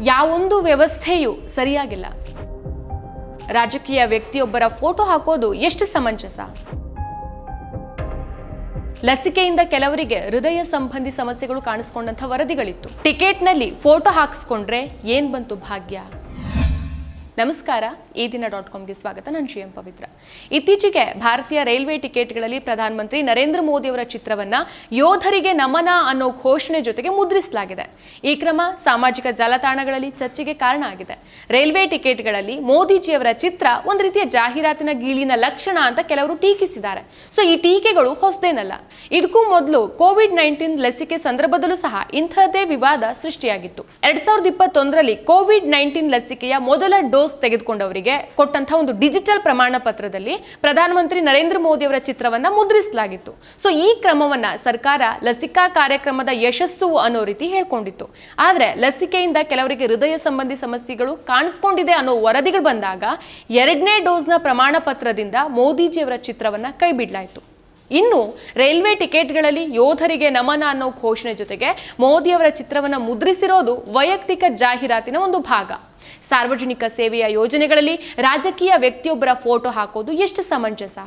ಯಾವೊಂದು ವ್ಯವಸ್ಥೆಯೂ ಸರಿಯಾಗಿಲ್ಲ. ರಾಜಕೀಯ ವ್ಯಕ್ತಿಯೊಬ್ಬರ ಫೋಟೋ ಹಾಕೋದು ಎಷ್ಟು ಸಮಂಜಸ? ಲಸಿಕೆಯಿಂದ ಕೆಲವರಿಗೆ ಹೃದಯ ಸಂಬಂಧಿ ಸಮಸ್ಯೆಗಳು ಕಾಣಿಸ್ಕೊಂಡಂತ ವರದಿಗಳಿತ್ತು. ಟಿಕೆಟ್ನಲ್ಲಿ ಫೋಟೋ ಹಾಕಿಸ್ಕೊಂಡ್ರೆ ಏನ್ ಬಂತು ಭಾಗ್ಯ? ನಮಸ್ಕಾರ. ಈ ದಿನ ಡಾಟ್ ಕಾಮ್ಗೆ ಸ್ವಾಗತ. ನಾನು ಶ್ರೀಯಂ ಪವಿತ್ರ. ಇತ್ತೀಚೆಗೆ ಭಾರತೀಯ ರೈಲ್ವೆ ಟಿಕೆಟ್ಗಳಲ್ಲಿ ಪ್ರಧಾನಮಂತ್ರಿ ನರೇಂದ್ರ ಮೋದಿ ಅವರ ಚಿತ್ರವನ್ನ ಯೋಧರಿಗೆ ನಮನ ಅನ್ನೋ ಘೋಷಣೆ ಜೊತೆಗೆ ಮುದ್ರಿಸಲಾಗಿದೆ. ಈ ಕ್ರಮ ಸಾಮಾಜಿಕ ಜಾಲತಾಣಗಳಲ್ಲಿ ಚರ್ಚೆಗೆ ಕಾರಣ ಆಗಿದೆ. ರೈಲ್ವೆ ಟಿಕೆಟ್ಗಳಲ್ಲಿ ಮೋದಿಜಿಯವರ ಚಿತ್ರ ಒಂದು ರೀತಿಯ ಜಾಹೀರಾತಿನ ಗೀಳಿನ ಲಕ್ಷಣ ಅಂತ ಕೆಲವರು ಟೀಕಿಸಿದ್ದಾರೆ. ಸೊ, ಈ ಟೀಕೆಗಳು ಹೊಸದೇನಲ್ಲ. ಇದಕ್ಕೂ ಮೊದಲು ಕೋವಿಡ್ ನೈನ್ಟೀನ್ ಲಸಿಕೆ ಸಂದರ್ಭದಲ್ಲೂ ಸಹ ಇಂಥದ್ದೇ ವಿವಾದ ಸೃಷ್ಟಿಯಾಗಿತ್ತು. ಎರಡ್ ಸಾವಿರದ ಇಪ್ಪತ್ತೊಂದರಲ್ಲಿ ಕೋವಿಡ್ ನೈನ್ಟೀನ್ ಲಸಿಕೆಯ ಮೊದಲ ಡೋಸ್ ತೆಗೆದುಕೊಂಡವರಿಗೆ ಕೊಟ್ಟಂತಹ ಒಂದು ಡಿಜಿಟಲ್ ಪ್ರಮಾಣ ಪತ್ರದಲ್ಲಿ ಪ್ರಧಾನಮಂತ್ರಿ ನರೇಂದ್ರ ಮೋದಿ ಅವರ ಚಿತ್ರವನ್ನ ಮುದ್ರಿಸಲಾಗಿತ್ತು. ಸೊ ಈ ಕ್ರಮವನ್ನ ಸರ್ಕಾರ ಲಸಿಕಾ ಕಾರ್ಯಕ್ರಮದ ಯಶಸ್ಸು ಅನ್ನೋ ರೀತಿ ಹೇಳ್ಕೊಂಡಿತ್ತು. ಆದ್ರೆ ಲಸಿಕೆಯಿಂದ ಕೆಲವರಿಗೆ ಹೃದಯ ಸಂಬಂಧಿ ಸಮಸ್ಯೆಗಳು ಕಾಣಿಸ್ಕೊಂಡಿದೆ ಅನ್ನೋ ವರದಿಗಳು ಬಂದಾಗ ಎರಡನೇ ಡೋಸ್ನ ಪ್ರಮಾಣ ಪತ್ರದಿಂದ ಮೋದಿಜಿಯವರ ಚಿತ್ರವನ್ನ ಕೈ ಬಿಡಲಾಯಿತು. ಇನ್ನು ರೈಲ್ವೆ ಟಿಕೆಟ್ಗಳಲ್ಲಿ ಯೋಧರಿಗೆ ನಮನ ಅನ್ನೋ ಘೋಷಣೆ ಜೊತೆಗೆ ಮೋದಿಯವರ ಚಿತ್ರವನ್ನು ಮುದ್ರಿಸಿರೋದು ವೈಯಕ್ತಿಕ ಜಾಹೀರಾತಿನ ಒಂದು ಭಾಗ. ಸಾರ್ವಜನಿಕ ಸೇವೆಯ ಯೋಜನೆಗಳಲ್ಲಿ ರಾಜಕೀಯ ವ್ಯಕ್ತಿಯೊಬ್ಬರ ಫೋಟೋ ಹಾಕೋದು ಎಷ್ಟು ಸಮಂಜಸ?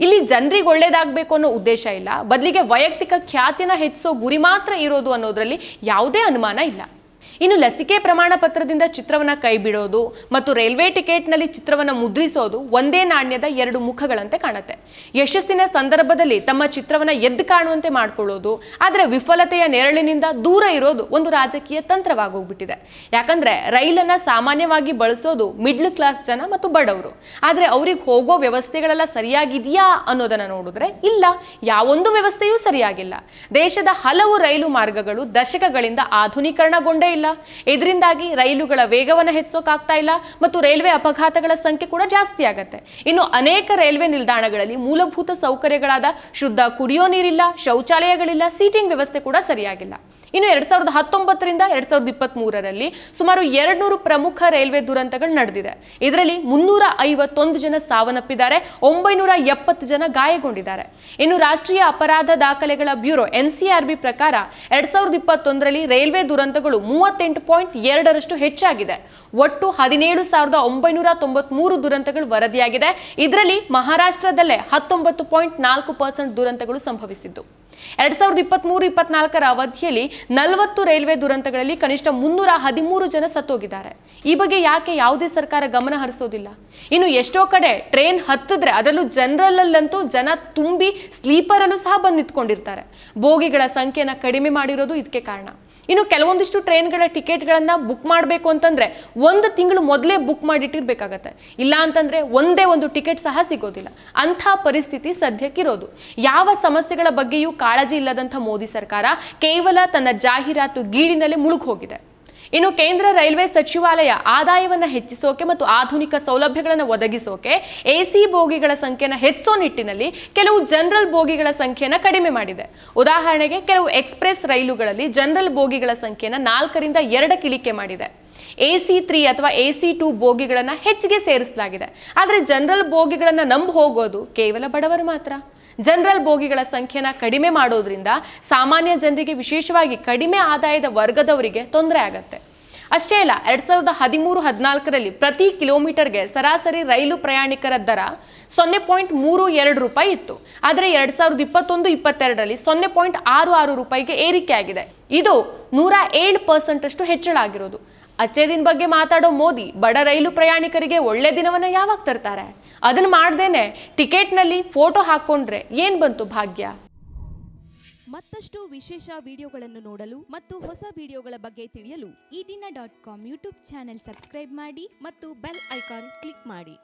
ಇಲ್ಲಿ ಜನರಿಗೆ ಒಳ್ಳೇದಾಗಬೇಕು ಅನ್ನೋ ಉದ್ದೇಶ ಇಲ್ಲ, ಬದಲಿಗೆ ವೈಯಕ್ತಿಕ ಖ್ಯಾತಿನ ಹೆಚ್ಚಿಸೋ ಗುರಿ ಮಾತ್ರ ಇರೋದು ಅನ್ನೋದರಲ್ಲಿ ಯಾವುದೇ ಅನುಮಾನ ಇಲ್ಲ. ಇನ್ನು ಲಸಿಕೆ ಪ್ರಮಾಣ ಪತ್ರದಿಂದ ಚಿತ್ರವನ್ನ ಕೈಬಿಡೋದು ಮತ್ತು ರೈಲ್ವೆ ಟಿಕೆಟ್ನಲ್ಲಿ ಚಿತ್ರವನ್ನ ಮುದ್ರಿಸೋದು ಒಂದೇ ನಾಣ್ಯದ ಎರಡು ಮುಖಗಳಂತೆ ಕಾಣುತ್ತೆ. ಯಶಸ್ಸಿನ ಸಂದರ್ಭದಲ್ಲಿ ತಮ್ಮ ಚಿತ್ರವನ್ನ ಎದ್ದು ಕಾಣುವಂತೆ ಮಾಡಿಕೊಳ್ಳೋದು, ಆದರೆ ವಿಫಲತೆಯ ನೆರಳಿನಿಂದ ದೂರ ಇರೋದು ಒಂದು ರಾಜಕೀಯ ತಂತ್ರವಾಗೋಗ್ಬಿಟ್ಟಿದೆ. ಯಾಕಂದ್ರೆ ರೈಲನ್ನ ಸಾಮಾನ್ಯವಾಗಿ ಬಳಸೋದು ಮಿಡ್ಲ್ ಕ್ಲಾಸ್ ಜನ ಮತ್ತು ಬಡವರು. ಆದರೆ ಅವ್ರಿಗೆ ಹೋಗೋ ವ್ಯವಸ್ಥೆಗಳೆಲ್ಲ ಸರಿಯಾಗಿದೆಯಾ ಅನ್ನೋದನ್ನ ನೋಡಿದ್ರೆ ಇಲ್ಲ. ಯಾವೊಂದು ವ್ಯವಸ್ಥೆಯೂ ಸರಿಯಾಗಿಲ್ಲ. ದೇಶದ ಹಲವು ರೈಲು ಮಾರ್ಗಗಳು ದಶಕಗಳಿಂದ ಆಧುನೀಕರಣಗೊಂಡೇ ಇಲ್ಲ. ಇದರಿಂದಾಗಿ ರೈಲುಗಳ ವೇಗವನ್ನು ಹೆಚ್ಚೋಕ್ಕಾಗ್ತಾ ಇಲ್ಲ ಮತ್ತು ರೈಲ್ವೆ ಅಪಘಾತಗಳ ಸಂಖ್ಯೆ ಕೂಡ ಜಾಸ್ತಿ ಆಗತ್ತೆ. ಇನ್ನು ಅನೇಕ ರೈಲ್ವೆ ನಿಲ್ದಾಣಗಳಲ್ಲಿ ಮೂಲಭೂತ ಸೌಕರ್ಯಗಳಾದ ಶುದ್ಧ ಕುಡಿಯೋ ನೀರಿಲ್ಲ, ಶೌಚಾಲಯಗಳಿಲ್ಲ ಸೀಟಿಂಗ್ ವ್ಯವಸ್ಥೆ ಕೂಡ ಸರಿಯಾಗಿಲ್ಲ. ಇನ್ನು ಎರಡ್ ಸಾವಿರದ ಹತ್ತೊಂಬತ್ತರಿಂದ ಎರಡ್ ಸಾವಿರದ ಇಪ್ಪತ್ತ್ ಮೂರರಲ್ಲಿ ಸುಮಾರು ಎರಡ್ನೂರು ಪ್ರಮುಖ ರೈಲ್ವೆ ದುರಂತಗಳು ನಡೆದಿದೆ. ಇದರಲ್ಲಿ ಮುನ್ನೂರ ಐವತ್ತೊಂದು ಜನ ಸಾವನ್ನಪ್ಪಿದ್ದಾರೆ, ಒಂಬೈನೂರ ಎಪ್ಪತ್ತು ಜನ ಗಾಯಗೊಂಡಿದ್ದಾರೆ. ಇನ್ನು ರಾಷ್ಟ್ರೀಯ ಅಪರಾಧ ದಾಖಲೆಗಳ ಬ್ಯೂರೋ ಎನ್ಸಿಆರ್ಬಿ ಪ್ರಕಾರ ಎರಡ್ ಸಾವಿರದ ಇಪ್ಪತ್ತೊಂದರಲ್ಲಿ ರೈಲ್ವೆ ದುರಂತಗಳು ಮೂವತ್ತೆಂಟು ಪಾಯಿಂಟ್ ಎರಡರಷ್ಟು ಹೆಚ್ಚಾಗಿದೆ. ಒಟ್ಟು ಹದಿನೇಳು ಸಾವಿರದ ಒಂಬೈನೂರ ತೊಂಬತ್ಮೂರು ದುರಂತಗಳು ವರದಿಯಾಗಿದೆ. ಇದರಲ್ಲಿ ಮಹಾರಾಷ್ಟ್ರದಲ್ಲೇ ಹತ್ತೊಂಬತ್ತು ಪಾಯಿಂಟ್ ನಾಲ್ಕು ಪರ್ಸೆಂಟ್ ದುರಂತಗಳು ಸಂಭವಿಸಿದ್ದು. ಎರಡ್ ಸಾವಿರದ ಇಪ್ಪತ್ಮೂರು, ಇಪ್ಪತ್ನಾಲ್ಕರ ಅವಧಿಯಲ್ಲಿ ನಲವತ್ತು ರೈಲ್ವೆ ದುರಂತಗಳಲ್ಲಿ ಕನಿಷ್ಠ ಮುನ್ನೂರ ಹದಿಮೂರು ಜನ ಸತ್ತೋಗಿದ್ದಾರೆ. ಈ ಬಗ್ಗೆ ಯಾಕೆ ಯಾವುದೇ ಸರ್ಕಾರ ಗಮನ ಹರಿಸೋದಿಲ್ಲ? ಇನ್ನು ಎಷ್ಟೋ ಕಡೆ ಟ್ರೈನ್ ಹತ್ತಿದ್ರೆ ಅದರಲ್ಲೂ ಜನರಲ್ಲಂತೂ ಜನ ತುಂಬಿ ಸ್ಲೀಪರ್ ಅಲ್ಲೂ ಸಹ ಬಂದು ನಿಂತ್ಕೊಂಡಿರ್ತಾರೆ ಬೋಗಿಗಳ ಸಂಖ್ಯೆನ ಕಡಿಮೆ ಮಾಡಿರೋದು ಇದಕ್ಕೆ ಕಾರಣ. ಇನ್ನು ಕೆಲವೊಂದಿಷ್ಟು ಟ್ರೈನ್ಗಳ ಟಿಕೆಟ್ಗಳನ್ನ ಬುಕ್ ಮಾಡಬೇಕು ಅಂತಂದ್ರೆ ಒಂದು ತಿಂಗಳು ಮೊದಲೇ ಬುಕ್ ಮಾಡಿಟ್ಟಿರ್ಬೇಕಾಗತ್ತೆ. ಇಲ್ಲ ಅಂತಂದ್ರೆ ಒಂದೇ ಒಂದು ಟಿಕೆಟ್ ಸಹ ಸಿಗೋದಿಲ್ಲ. ಅಂಥ ಪರಿಸ್ಥಿತಿ ಸದ್ಯಕ್ಕಿರೋದು ಯಾವ ಸಮಸ್ಯೆಗಳ ಬಗ್ಗೆಯೂ ಕಾಳಜಿ ಇಲ್ಲದಂಥ ಮೋದಿ ಸರ್ಕಾರ ಕೇವಲ ತನ್ನ ಜಾಹೀರಾತು ಗೀಳಿನಲ್ಲೇ ಮುಳುಗ್ ಹೋಗಿದೆ ಇನ್ನು ಕೇಂದ್ರ ರೈಲ್ವೆ ಸಚಿವಾಲಯ ಆದಾಯವನ್ನು ಹೆಚ್ಚಿಸೋಕೆ ಮತ್ತು ಆಧುನಿಕ ಸೌಲಭ್ಯಗಳನ್ನು ಒದಗಿಸೋಕೆ ಎಸಿ ಬೋಗಿಗಳ ಸಂಖ್ಯೆನ ಹೆಚ್ಚಿಸೋ ನಿಟ್ಟಿನಲ್ಲಿ ಕೆಲವು ಜನರಲ್ ಬೋಗಿಗಳ ಸಂಖ್ಯೆನ ಕಡಿಮೆ ಮಾಡಿದೆ. ಉದಾಹರಣೆಗೆ ಕೆಲವು ಎಕ್ಸ್ಪ್ರೆಸ್ ರೈಲುಗಳಲ್ಲಿ ಜನರಲ್ ಬೋಗಿಗಳ ಸಂಖ್ಯೆನ ನಾಲ್ಕರಿಂದ ಎರಡಕ್ಕೆ ಇಳಿಕೆ ಮಾಡಿದೆ. ಎ ಸಿ ತ್ರೀ ಅಥವಾ ಎ ಸಿ ಟೂ ಬೋಗಿಗಳನ್ನು ಹೆಚ್ಚಿಗೆ ಸೇರಿಸಲಾಗಿದೆ. ಆದರೆ ಜನರಲ್ ಬೋಗಿಗಳನ್ನು ನಂಬಿ ಹೋಗೋದು ಕೇವಲ ಬಡವರು ಮಾತ್ರ. ಜನರಲ್ ಬೋಗಿಗಳ ಸಂಖ್ಯೆನ ಕಡಿಮೆ ಮಾಡೋದ್ರಿಂದ ಸಾಮಾನ್ಯ ಜನರಿಗೆ ವಿಶೇಷವಾಗಿ ಕಡಿಮೆ ಆದಾಯದ ವರ್ಗದವರಿಗೆ ತೊಂದರೆ ಆಗತ್ತೆ. ಅಷ್ಟೇ ಅಲ್ಲ, ಎರಡ್ ಸಾವಿರದ ಹದಿಮೂರು ಹದಿನಾಲ್ಕರಲ್ಲಿ ಪ್ರತಿ ಕಿಲೋಮೀಟರ್ಗೆ ಸರಾಸರಿ ರೈಲು ಪ್ರಯಾಣಿಕರ ದರ ಸೊನ್ನೆ ಪಾಯಿಂಟ್ ಮೂರು ಎರಡು ರೂಪಾಯಿ ಇತ್ತು. ಆದರೆ ಎರಡ್ ಸಾವಿರದ ಇಪ್ಪತ್ತೊಂದು, ಇಪ್ಪತ್ತೆರಡರಲ್ಲಿ ಸೊನ್ನೆ ಪಾಯಿಂಟ್ ಆರು ಆರು ರೂಪಾಯಿಗೆ ಏರಿಕೆ ಆಗಿದೆ. ಇದು ನೂರ ಏಳು ಪರ್ಸೆಂಟ್ ಅಷ್ಟು ಹೆಚ್ಚಳ ಆಗಿರೋದು. ಅಚ್ಚೇ ದಿನ ಬಗ್ಗೆ ಮಾತಾಡೋ ಮೋದಿ, ಬಡ ರೈಲು ಪ್ರಯಾಣಿಕರಿಗೆ ಒಳ್ಳೆ ದಿನವನ್ನು ಯಾವಾಗ ತರ್ತಾರೆ? ಅದನ್ನ ಮಾಡ್ದೇನೆ. ಟಿಕೆಟ್ನಲ್ಲಿ ಫೋಟೋ ಹಾಕೊಂಡ್ರೆ ಏನ್ ಬಂತು ಭಾಗ್ಯ? ಮತ್ತಷ್ಟು ವಿಶೇಷ ವಿಡಿಯೋಗಳನ್ನು ನೋಡಲು ಮತ್ತು ಹೊಸ ವಿಡಿಯೋಗಳ ಬಗ್ಗೆ ತಿಳಿಯಲು Ee Dina dot com YouTube channel subscribe ಮಾಡಿ ಮತ್ತು ಬೆಲ್ ಐಕಾನ್ ಕ್ಲಿಕ್ ಮಾಡಿ.